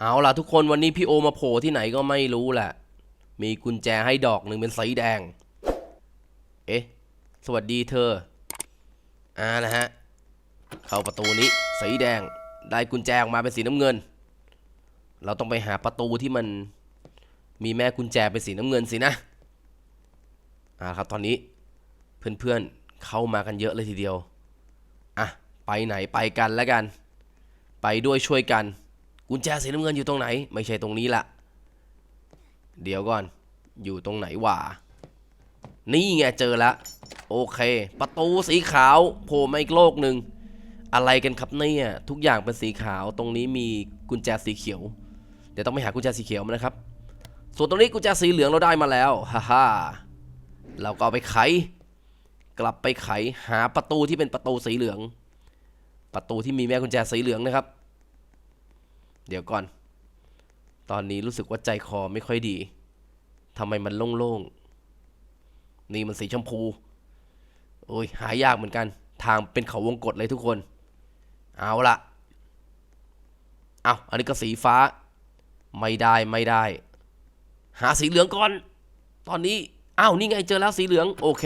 เอาล่ะทุกคนวันนี้พี่โอมาโผล่ที่ไหนก็ไม่รู้แหละ มีกุญแจให้ดอกหนึ่งเป็นสีแดง เอ๊ะ สวัสดีเธอ อ่านะฮะ เข้าประตูนี้สีแดง ได้กุญแจออกมาเป็นสีน้ำเงิน เราต้องไปหาประตูที่มันมีแม่กุญแจเป็นสีน้ำเงินสินะ อ่าครับตอนนี้เพื่อนๆเข้ามากันเยอะเลยทีเดียว อะ ไปไหนไปกันแล้วกัน ไปด้วยช่วยกัน กุญแจสีน้ำเงินอยู่ตรงไหน ไม่ใช่ตรงนี้ละเดี๋ยวก่อน อยู่ตรงไหนวะนี่ไงเจอล้วโอเค ประตูสีขาวโผล่มาอีกโลกหนึ่งอะไรกันครับเนี่ยทุกอย่างเป็นสีขาวตรงนี้มีกุญแจสีเขียว เดี๋ยวต้องไปหากุญแจสีเขียวมานะครับ ส่วนตรงนี้กุญแจสีเหลืองเราได้มาแล้วฮ่าฮ่าเราก็เอาไปไข กลับไปไขหาประตูที่เป็นประตูสีเหลือง ประตูที่มีแม่กุญแจสีเหลืองนะครับ เดี๋ยวก่อน ตอนนี้รู้สึกว่าใจคอไม่ค่อยดีทำไมมันโล่งๆ นี่มันสีชมพู โอ้ย หายากเหมือนกัน ทางเป็นเขาวงกตเลยทุกคน เอาละเอาอันนี้ก็สีฟ้า ไม่ได้ไม่ได้ หาสีเหลืองก่อน ตอนนี้อ้าวนี่ไงเจอแล้วสีเหลือง โอเค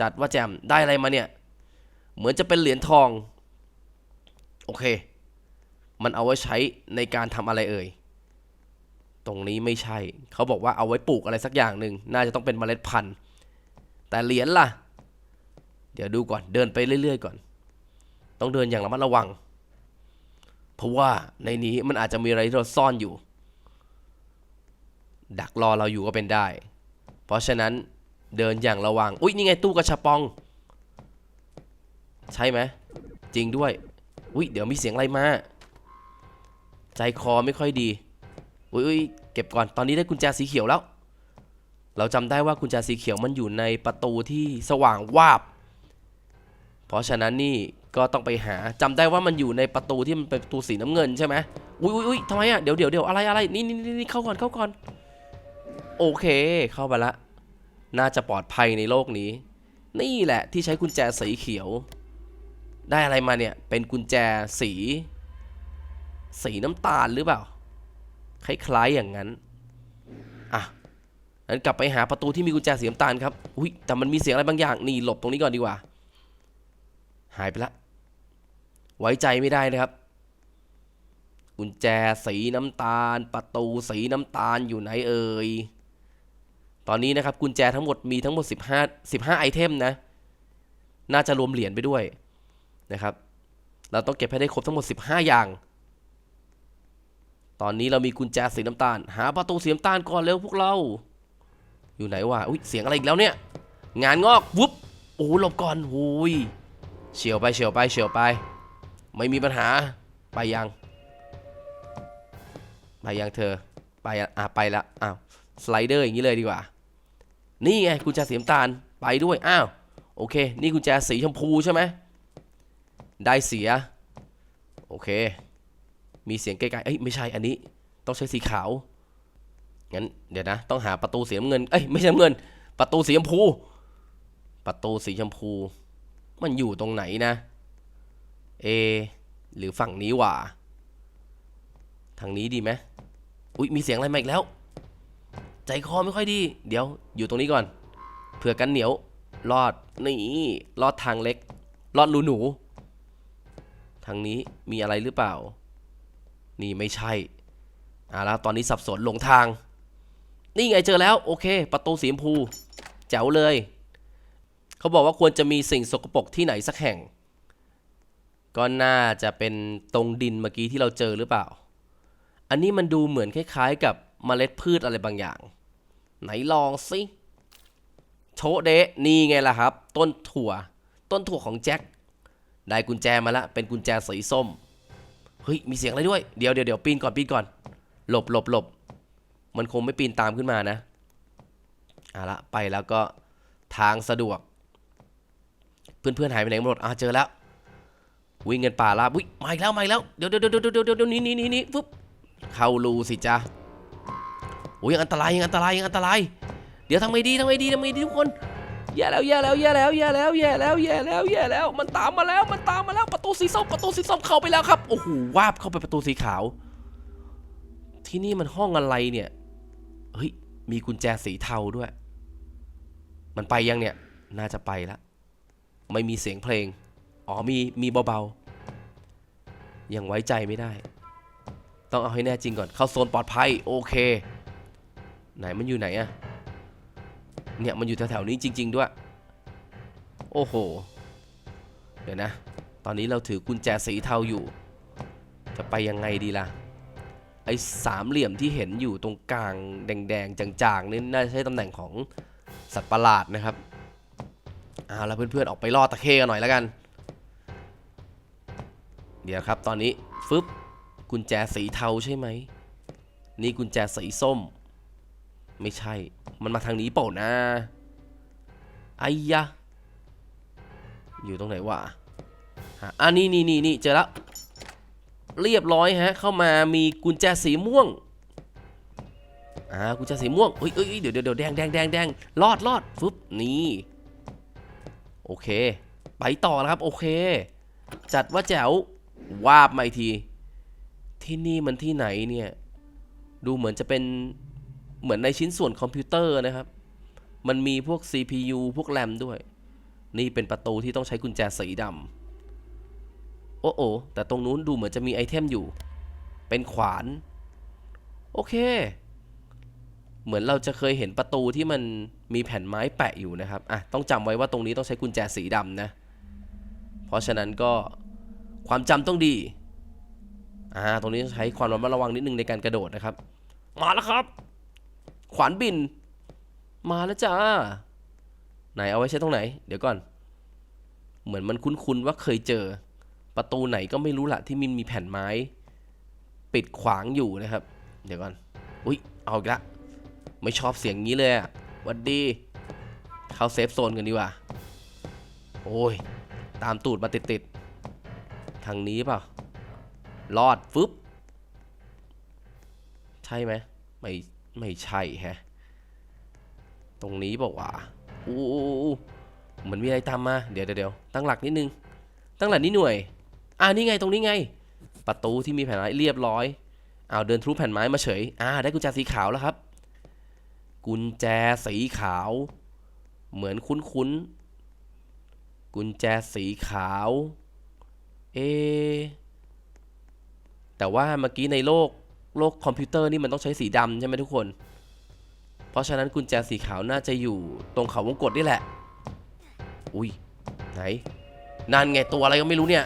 จัดว่าแจมได้อะไรมาเนี่ย เหมือนจะเป็นเหรียญทอง โอเค มันเอาไว้ใช้ในการทำอะไรเอ่ย ตรงนี้ไม่ใช่ เขาบอกว่าเอาไว้ปลูกอะไรสักอย่างหนึ่งน่าจะต้องเป็นเมล็ดพันธุ์ แต่เหรียญล่ะ เดี๋ยวดูก่อน เดินไปเรื่อย ๆ ก่อน ต้องเดินอย่างระมัดระวัง เพราะว่าในนี้มันอาจจะมีอะไรที่เราซ่อนอยู่ ดักรอเราอยู่ก็เป็นได้ เพราะฉะนั้นเดินอย่างระวัง อุ๊ยนี่ไงตู้กระชับปอง ใช่ไหม จริงด้วย อุ๊ยเดี๋ยวมีเสียงอะไรมา ใจคอไม่ค่อยดีอุ๊ยเก็บก่อนตอนนี้ได้กุญแจสีเขียวแล้ว เราจำได้ว่ากุญแจสีเขียวมันอยู่ในประตูที่สว่างวาบ เพราะฉะนั้นนี่ก็ต้องไปหาจำได้ว่ามันอยู่ในประตูที่มันเป็นประตูสีน้ำเงินใช่ไหมอุ๊ยอุ๊ยอุ๊ยทำไมอะเดี๋ยวเดี๋ยวเดี๋ยวอะไรอะไรนี่นี่นี่นี่เข้าก่อนเข้าก่อน โอเคเข้าไปละ น่าจะปลอดภัยในโลกนี้ นี่แหละที่ใช้กุญแจสีเขียว ได้อะไรมาเนี่ยเป็นกุญแจสี สีน้ำตาลหรือเปล่า คล้ายๆอย่างนั้น อะงั้นกลับไปหาประตูที่มีกุญแจสีน้ำตาลครับ อุ้ยแต่มันมีเสียงอะไรบางอย่าง นี่หลบตรงนี้ก่อนดีกว่า หายไปละ ไว้ใจไม่ได้นะครับ กุญแจสีน้ำตาล ประตูสีน้ำตาลอยู่ไหนเอ่ย ตอนนี้นะครับกุญแจทั้งหมดมีทั้งหมด 15 15ไอเทมนะ น่าจะรวมเหรียญไปด้วยนะครับ เราต้องเก็บให้ได้ครบทั้งหมด 15 อย่าง ตอนนี้เรามีกุญแจสีน้ำตาล หาประตูสีน้ำตาลก่อนเร็วพวกเรา อยู่ไหนวะอุ้ยเสียงอะไรอีกแล้วเนี่ย งานงอกวุบโอ้หลบก่อนหุยเฉียวไปเฉียวไปเฉียวไป ไม่มีปัญหาไปยัง ไปยังเธอไปอะอะไปละอ้าวสไลเดอร์อย่างนี้เลยดีกว่า นี่ไงกุญแจสีน้ำตาลไปด้วยอ้าวโอเค นี่กุญแจสีชมพูใช่ไหมได้เสีย โอเค มีเสียงไกลๆเอ้ยไม่ใช่อันนี้ ต้องใช้สีขาวงั้นเดี๋ยวนะ ต้องหาประตูสีน้ำเงิน เอ้ยไม่ใช่น้ำเงิน ประตูสีชมพู ประตูสีชมพู มันอยู่ตรงไหนนะ เอ หรือฝั่งนี้ว่าทางนี้ดีไหมอุ๊ยมีเสียงอะไรมาอีกแล้ว ใจคอไม่ค่อยดี เดี๋ยวอยู่ตรงนี้ก่อน เผื่อกันเหนียว รอด นี่ รอดทางเล็ก รอดรูหนู ทางนี้มีอะไรหรือเปล่า นี่ไม่ใช่อ่าแล้วตอนนี้สับสนหลงทาง นี่ไงเจอแล้วโอเค ประตูสีชมพูแจ๋วเลย เขาบอกว่าควรจะมีสิ่งสกปรกที่ไหนสักแห่ง ก็น่าจะเป็นตรงดินเมื่อกี้ที่เราเจอหรือเปล่า อันนี้มันดูเหมือนคล้ายๆกับเมล็ดพืชอะไรบางอย่าง ไหนลองสิโชเดะนี่ไงล่ะครับ ต้นถั่ว ต้นถั่วของแจ็คได้กุญแจมาละเป็นกุญแจสีส้ม เฮ้ยมีเสียงอะไรด้วยเดี๋ยวเดี๋ยวเดี๋ยวปีนก่อนปีนก่อน หลบหลบหลบมันคงไม่ปีนตามขึ้นมานะเอาละไปแล้วก็ทางสะดวก เพื่อนๆหายไปไหนหมดอะเจอแล้ว วิ่งกันป่าลาบวิ่งมาอีกแล้วมาอีกแล้วเดี๋ยวเดี๋ยวเดี๋ยวเดี๋ยวเดี๋ยวเดี๋ยวนี่นี่นี่นี่ปุ๊บเข้ารูสิจ้าโอ้ยยังอันตรายยังอันตรายยังอันตราย เดี๋ยวทำไงดีทำไงดีทำไงดีทุกคน แย่แล้วแย่แล้วแย่แล้วแย่แล้วแย่แล้วแย่แล้วแย่แล้ว มันตามมาแล้วมันตามมาแล้วประตูสีส้มประตูสีส้มเข้าไปแล้วครับโอ้โหวาบเข้าไปประตูสีขาว ที่นี่มันห้องอะไรเนี่ยเฮ้ยมีกุญแจสีเทาด้วย มันไปยังเนี่ยน่าจะไปละไม่มีเสียงเพลงอ๋อมีมีเบาๆยังไว้ใจไม่ได้ ต้องเอาให้แน่จริงก่อนเข้าโซนปลอดภัยโอเค ไหนมันอยู่ไหนอะ เนี่ยมันอยู่แถวๆนี้จริง ๆ ด้วย โอ้โห เดี๋ยวนะ ตอนนี้เราถือกุญแจสีเทาอยู่ จะไปยังไงดีล่ะ ไอ้สามเหลี่ยมที่เห็นอยู่ตรงกลางแดงๆจางๆนี่น่าจะใช่ตำแหน่งของสัตว์ประหลาดนะครับเอาล้วเพื่อนๆออกไปล่อตะเข้กันหน่อยแล้วกัน เดี๋ยวครับตอนนี้ฟึบกุญแจสีเทาใช่ไหม นี่กุญแจสีส้ม ไม่ใช่ มันมาทางนี้เปล่านะไอ้ยะ อยู่ตรงไหนวะอะนี่นี่นี่นี่เจอแล้ว เรียบร้อยฮะ เข้ามามีกุญแจสีม่วง อ่า กุญแจสีม่วงเฮ้ยเอ้ยเดี๋ยวเดี๋ยวเดี๋ยวแดงแดงแดงแดงรอดรอดฟึบนี่ โอเค ไปต่อแล้วครับ โอเค จัดว่าแจ๋ว วาบมาอีกที ที่นี่มันที่ไหนเนี่ย ดูเหมือนจะเป็น เหมือนในชิ้นส่วนคอมพิวเตอร์นะครับ มันมีพวก CPU พวกแรมด้วย นี่เป็นประตูที่ต้องใช้กุญแจสีดำโอ้โอแต่ตรงนู้นดูเหมือนจะมีไอเทมอยู่ เป็นขวาน โอเค เหมือนเราจะเคยเห็นประตูที่มันมีแผ่นไม้แปะอยู่นะครับ อะ ต้องจำไว้ว่าตรงนี้ต้องใช้กุญแจสีดำนะ เพราะฉะนั้นก็ความจำต้องดี อ่า ตรงนี้ใช้ความระมัดระวังนิดนึงในการกระโดดนะครับ มาแล้วครับ ขวานบิน มาแล้วจ้า ไหนเอาไว้ใช้ตรงไหน เดี๋ยวก่อน เหมือนมันคุ้นๆว่าเคยเจอ ประตูไหนก็ไม่รู้ละที่มันมีแผ่นไม้ ปิดขวางอยู่นะครับ เดี๋ยวก่อน อุ้ยเอาอีกละไม่ชอบเสียงนี้เลยอะหวัดดี เข้าเซฟโซนกันดีกว่า โอ้ย ตามตูดมาติดๆ ทางนี้เปล่ารอดฟึบ ใช่ไหมไม่ ไม่ใช่ฮะ ตรงนี้บอกว่าอู้อู้อู้เหมือนมีอะไรตามมา เดี๋ยวเดี๋ยวตั้งหลักนิดนึง ตั้งหลักนิดหน่วย อ่านี่ไงตรงนี้ไง ประตูที่มีแผ่นไม้เรียบร้อยเอาเดินทะลุแผ่นไม้มาเฉย อ่า ได้กุญแจสีขาวแล้วครับ กุญแจสีขาว เหมือนคุ้นๆ กุญแจสีขาว เอ แต่ว่าเมื่อกี้ในโลก โลกคอมพิวเตอร์นี่มันต้องใช้สีดำใช่ไหมทุกคน เพราะฉะนั้นกุญแจสีขาวน่าจะอยู่ตรงเขาวงกตนี่แหละ อุ้ยไหนนั่นไงตัวอะไรก็ไม่รู้เนี่ย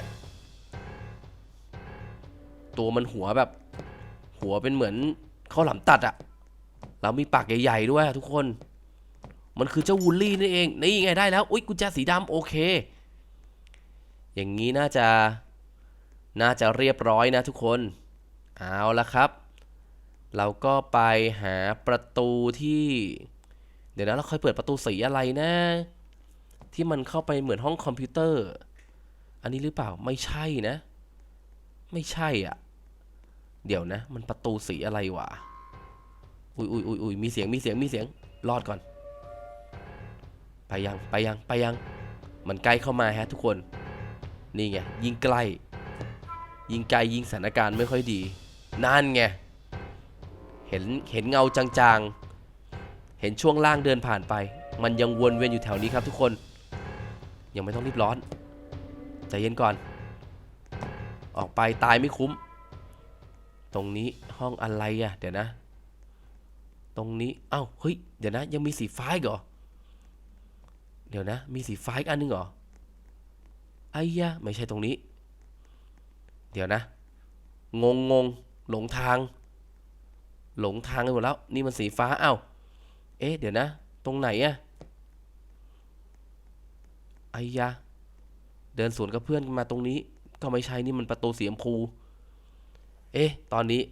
ตัวมันหัวแบบ หัวเป็นเหมือนข้าวหลามตัดอะแล้วมีปากใหญ่ๆด้วยทุกคน มันคือเจ้าวูลลี่นี่เอง นี่ไงได้แล้ว อุ้ยกุญแจสีดำโอเค อย่างนี้น่าจะ น่าจะเรียบร้อยนะทุกคน เอาละครับ เราก็ไปหาประตูที่ เดี๋ยวนะเราค่อยเปิดประตูสีอะไรนะ ที่มันเข้าไปเหมือนห้องคอมพิวเตอร์ อันนี้หรือเปล่าไม่ใช่นะ ไม่ใช่อะ เดี๋ยวนะ มันประตูสีอะไรวะอุ้ยอุ้ยอุ้ยอุ้ยมีเสียงมีเสียงมีเสียงรอดก่อน ไปยังไปยังไปยัง มันใกล้เข้ามาฮะทุกคน นี่ไงยิงใกล้ ยิงไกลยิงสถานการณ์ไม่ค่อยดี นั่นไง เห็นเห็นเงาจางๆ เห็นช่วงล่างเดินผ่านไป มันยังวนเวียนอยู่แถวนี้ครับทุกคน ยังไม่ต้องรีบร้อนใจเย็นก่อน ออกไปตายไม่คุ้ม ตรงนี้ห้องอะไรอะเดี๋ยวนะ ตรงนี้เอ้าเฮ้ยเดี๋ยวนะ ยังมีสีฟ้าอีกเหรอเดี๋ยวนะ มีสีฟ้าอีกอันนึงเหรอไอ้ยะไม่ใช่ตรงนี้ เดี๋ยวนะ งงงง หลงทาง หลงทางกันหมดแล้ว นี่มันสีฟ้าเอ้าเอ๊ะเดี๋ยวนะ ตรงไหนอะไอ้ยะเดินสวนกับเพื่อนมาตรงนี้ ก็ไม่ใช่นี่มันประตูสีชมพู เอ๊ะ ตอนนี้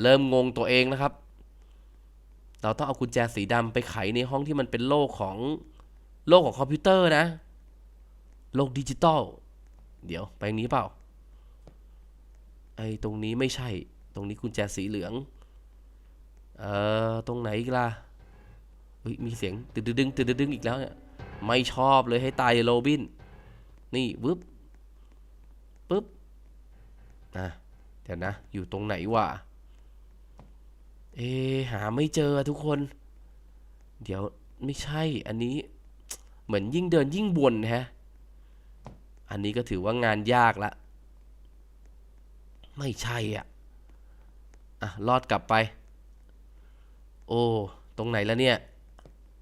เริ่มงงตัวเองแล้วครับ เราต้องเอากุญแจสีดำไปไขในห้องที่มันเป็นโลกของโลกของคอมพิวเตอร์นะ โลกดิจิตอล เดี๋ยว ไปทางนี้เปล่า ไอ้ตรงนี้ไม่ใช่ ตรงนี้กุญแจสีเหลือง เอ่อ ตรงไหนอีกล่ะมีเสียงตึดดึงตึดดึงอีกแล้วเนี่ย ไม่ชอบเลยให้ตายโรบิน นี่วึบปึ๊บอะเดี๋ยวนะ อยู่ตรงไหนวะ เอ หาไม่เจอทุกคน เดี๋ยวไม่ใช่ อันนี้ เหมือนยิ่งเดินยิ่งวนฮะ อันนี้ก็ถือว่างานยากละ ไม่ใช่อะ อะรอดกลับไป โอ้ตรงไหนแล้วเนี่ย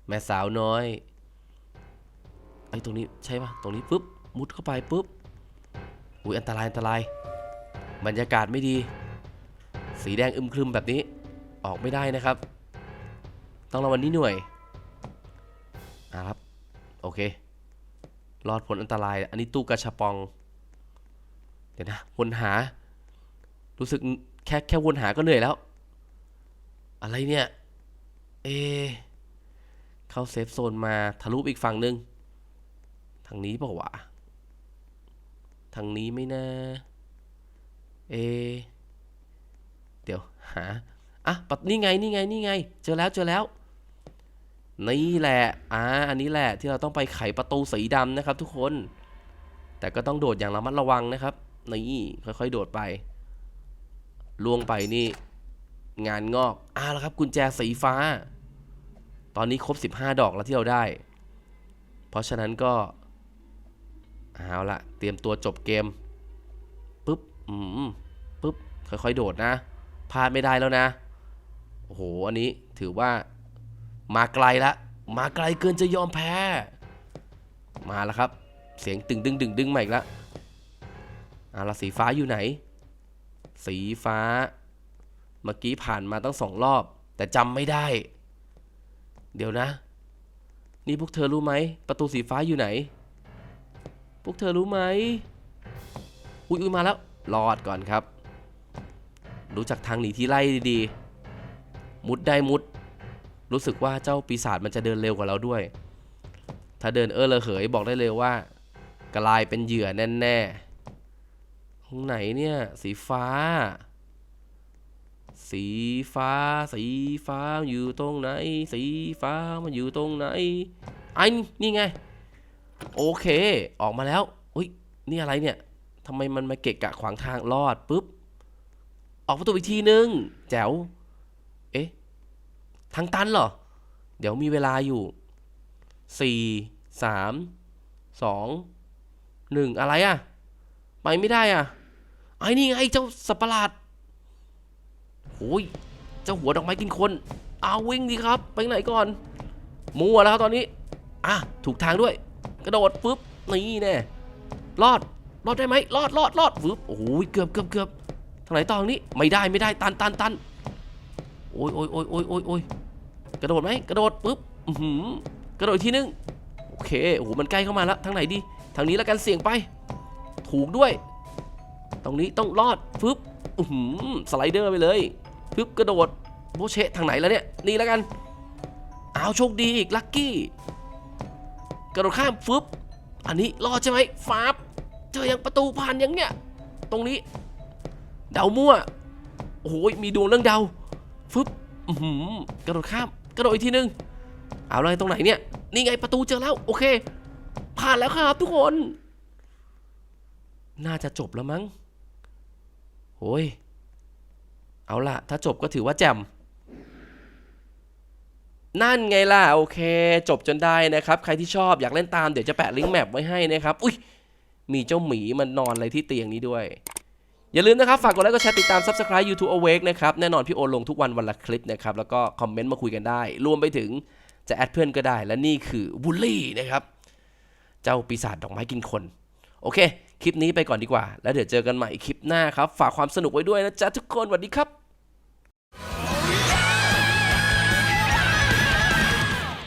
แม่สาวน้อยไอ้ตรงนี้ใช่ปะตรงนี้ปุ๊บมุดเข้าไปปุ๊บอุ้ยอันตรายอันตราย บรรยากาศไม่ดี สีแดงอึมครึมแบบนี้ออกไม่ได้นะครับ ต้องระวังนิดหน่วยอะครับ โอเครอดผลอันตราย อันนี้ตู้กระชบปอง เดี๋ยวนะวนหา รู้สึก แค่แค่วนหาก็เหนื่อยแล้ว อะไรเนี่ย เอะเข้าเซฟโซนมาทะลุอีกฝั่งหนึ่งทางนี้เปล่าวะ ทางนี้ไม่นะเอะเดี๋ยวหา อะปัดนี่ไงนี่ไงนี่ไง เจอแล้วเจอแล้ว นี่แหละ อ่า อันนี้แหละที่เราต้องไปไขประตูสีดำนะครับทุกคน แต่ก็ต้องโดดอย่างระมัดระวังนะครับ นี่ค่อยๆ โดดไป ล่วงไปนี่ งานงอกอ่าแล้วครับ กุญแจสีฟ้า ตอนนี้ครบ 15 ดอกแล้วที่เราได้ เพราะฉะนั้นก็เอาละเตรียมตัวจบเกมปุ๊บอืมปุ๊บค่อยๆ โดดนะพลาดไม่ได้แล้วนะโอ้โหอันนี้ถือว่ามาไกลละมาไกลเกินจะยอมแพ้ มาแล้วครับ เสียงตึงดึงดึงดึงมาอีกแล้วอาละสีฟ้าอยู่ไหน สีฟ้า เมื่อกี้ผ่านมาตั้งสองรอบ แต่จำไม่ได้ เดี๋ยวนะ นี่พวกเธอรู้ไหม ประตูสีฟ้าอยู่ไหน พวกเธอรู้ไหม อุ้ยอุ้ยมาแล้ว รอดก่อนครับ รู้จักทางหนีที่ไล่ดีๆ มุดได้มุด รู้สึกว่าเจ้าปีศาจมันจะเดินเร็วกว่าเราด้วย ถ้าเดินเออระเหยบอกได้เลยว่ากลายเป็นเหยื่อแน่ๆ ตรงไหนเนี่ย สีฟ้า สีฟ้า สีฟ้าอยู่ตรงไหน สีฟ้ามันอยู่ตรงไหนไอ้นี่ไง โอเค ออกมาแล้วอุ้ยนี่อะไรเนี่ยทำไมมันมาเกะกะขวางทางรอดปุ๊บ ออกประตูอีกทีนึง แจ๋ว เอ๊ะ ทางตันเหรอ เดี๋ยวมีเวลาอยู่สี่สามสองหนึ่งอะไรอะไปไม่ได้อะ ไอ้นี่ไงเจ้าสัปหลาดโอ้ยเจ้าหัวดอกไม้กินคนเอาวิ่งดีครับ ไปไหนก่อน มัวแล้วครับตอนนี้ อะ ถูกทางด้วย กระโดดปุ๊บ นี่แน่ รอด รอดได้ไหม รอดรอดรอดปุ๊บ โอ้ย เกือบเกือบเกือบทางไหนต่อทางนี้ ไม่ได้ไม่ได้ ตันตันตันโอ้ยโอ้ยโอ้ยโอ้ยโอ้ยโอ้ยกระโดดไหม กระโดดปุ๊บ อือหือกระโดดทีนึง โอเค โอ้โห มันใกล้เข้ามาแล้ว ทางไหนดี ทางนี้แล้วกันเสี่ยงไป ถูกด้วย รงนี้ต้องรอดฟึบอือหือสไลเดอร์ไปเลยฟึบกระโดดโบเชะทางไหนแล้วเนี่ย นี่แล้วกันอ้าวโชคดีอีกลัคกี้กระโดดข้ามฟึบอันนี้รอดใช่ไหมฟาบเจอยังประตูผ่านยังเนี่ย ตรงนี้ เดามั่วโอ้โหมีดวงเรื่องเดาฟึบอือหือกระโดดข้ามกระโดดอีกทีนึงเอาเลยตรงไหนเนี่ย นี่ไงประตูเจอแล้ว โอเค ผ่านแล้วครับทุกคน น่าจะจบแล้วมั้ง โอ้ย เอาล่ะถ้าจบก็ถือว่าแจ่ม นั่นไงล่ะ โอเค จบจนได้นะครับ ใครที่ชอบอยากเล่นตามเดี๋ยวจะแปะลิงก์แมปไว้ให้นะครับ อุ้ย มีเจ้าหมีมันนอนอะไรที่เตียงนี้ด้วย อย่าลืมนะครับ ฝากกดไลค์กดแชร์ติดตาม Subscribe YouTube Awake นะครับ แน่นอนพี่โอลงทุกวันวันละคลิปนะครับ แล้วก็คอมเมนต์มาคุยกันได้ รวมไปถึงจะแอดเพื่อนก็ได้ และนี่คือบูลลี่นะครับ เจ้าปีศาจดอกไม้กินคน โอเค คลิปนี้ไปก่อนดีกว่า แล้วเดี๋ยวเจอกันใหม่คลิปหน้าครับ ฝากความสนุกไว้ด้วยนะจ๊ะทุกคนสวัสดีครับ